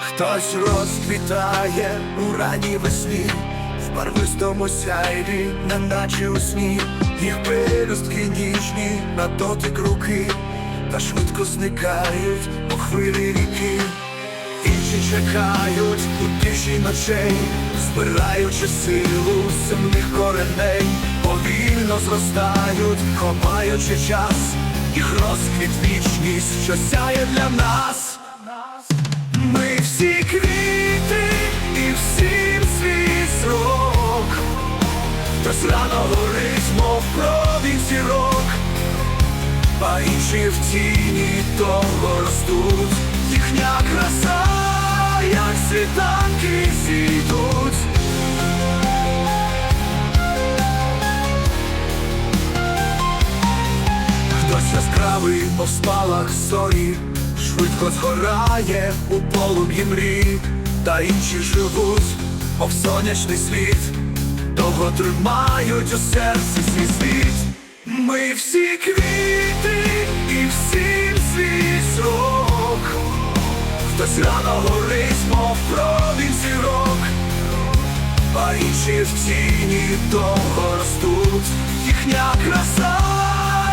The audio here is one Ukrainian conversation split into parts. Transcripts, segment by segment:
Хтось розквітає у ранній весні, в барвистому сяйві, неначе у сні, їх пелюстки ніжні на дотик руки, та швидко зникають у хвилі ріки. Інші чекають у тиші ночей, збираючи силу земних кореней, повільно зростають, ховаючи час, їх розквіт вічність, що сяє для нас. Хтось рано горить, мов промінь зірок, а інші в тіні довго ростуть, їхня краса, як світанки зійдуть. Хтось яскравий, мов спалах зорі, швидко згорає у полум'ї мрій, та інші живуть, мов сонячний світ, довго тримають у серці свій світ. Ми всі квіти і всім свій срок, хтось рано горить, мов промінь зірок, а інші в тіні довго ростуть, їхня краса,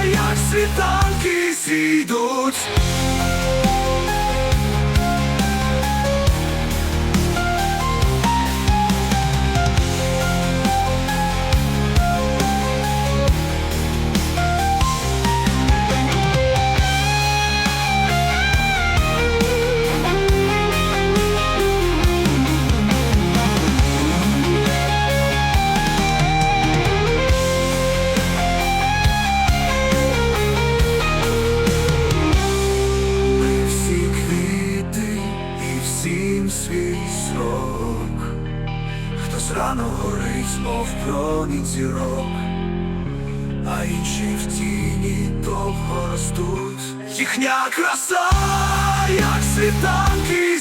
як світанки зійдуть. Рано горить, мов промінь зірок, а інші в тіні довго ростуть. Їхня краса, як світанки.